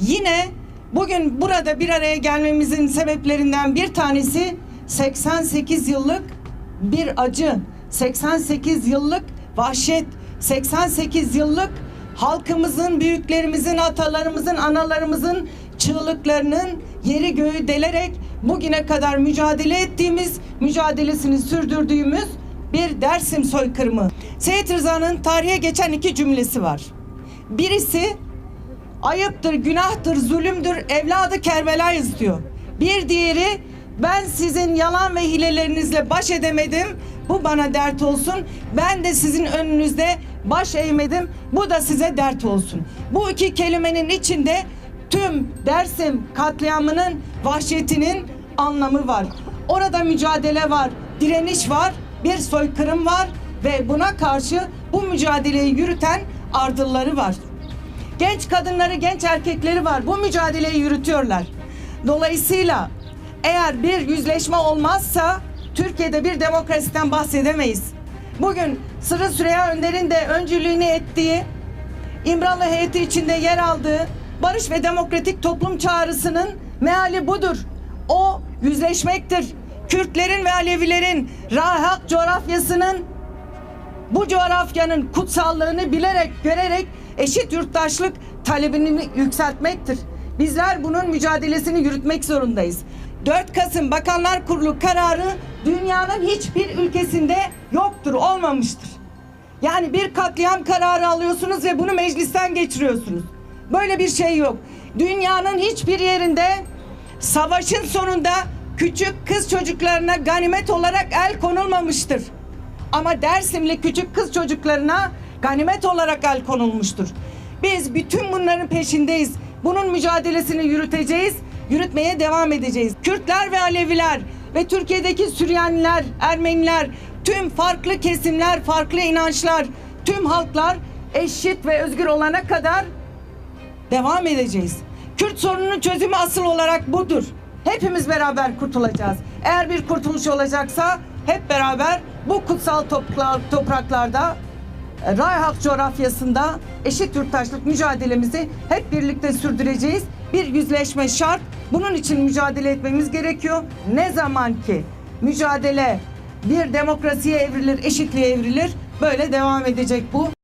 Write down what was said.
Yine bugün burada bir araya gelmemizin sebeplerinden bir tanesi 88 yıllık bir acı, 88 yıllık vahşet, 88 yıllık halkımızın, büyüklerimizin, atalarımızın, analarımızın çığlıklarının yeri göğü delerek bugüne kadar mücadele ettiğimiz, mücadelesini sürdürdüğümüz bir Dersim soykırımı. Seyit Rıza'nın tarihe geçen iki cümlesi var. Birisi ayıptır, günahtır, zulümdür, evladı Kerbelayız diyor. Bir diğeri ben sizin yalan ve hilelerinizle baş edemedim. Bu bana dert olsun. Ben de sizin önünüzde baş eğmedim. Bu da size dert olsun. Bu iki kelimenin içinde tüm Dersim katliamının vahşetinin anlamı var. Orada mücadele var, direniş var, bir soykırım var ve buna karşı bu mücadeleyi yürüten ardılları var. Genç kadınları, genç erkekleri var. Bu mücadeleyi yürütüyorlar. Dolayısıyla eğer bir yüzleşme olmazsa Türkiye'de bir demokrasiden bahsedemeyiz. Bugün Sırrı Süreyya Önder'in de öncülüğünü ettiği İmralı heyeti içinde yer aldığı barış ve demokratik toplum çağrısının meali budur. O yüzleşmektir. Kürtlerin ve Alevilerin rahak coğrafyasının bu coğrafyanın kutsallığını bilerek, görerek eşit yurttaşlık talebini yükseltmektir. Bizler bunun mücadelesini yürütmek zorundayız. 4 Kasım Bakanlar Kurulu kararı dünyanın hiçbir ülkesinde yoktur, olmamıştır. Yani bir katliam kararı alıyorsunuz ve bunu meclisten geçiriyorsunuz. Böyle bir şey yok. Dünyanın hiçbir yerinde savaşın sonunda küçük kız çocuklarına ganimet olarak el konulmamıştır. Ama Dersimli küçük kız çocuklarına ganimet olarak el konulmuştur. Biz bütün bunların peşindeyiz. Bunun mücadelesini yürüteceğiz, yürütmeye devam edeceğiz. Kürtler ve Aleviler ve Türkiye'deki Süryaniler, Ermeniler, tüm farklı kesimler, farklı inançlar, tüm halklar eşit ve özgür olana kadar devam edeceğiz. Kürt sorununun çözümü asıl olarak budur. Hepimiz beraber kurtulacağız. Eğer bir kurtuluş olacaksa hep beraber bu kutsal topraklarda Rayhak coğrafyasında eşit yurttaşlık mücadelemizi hep birlikte sürdüreceğiz. Bir yüzleşme şart. Bunun için mücadele etmemiz gerekiyor. Ne zaman ki mücadele bir demokrasiye evrilir, eşitliğe evrilir böyle devam edecek bu.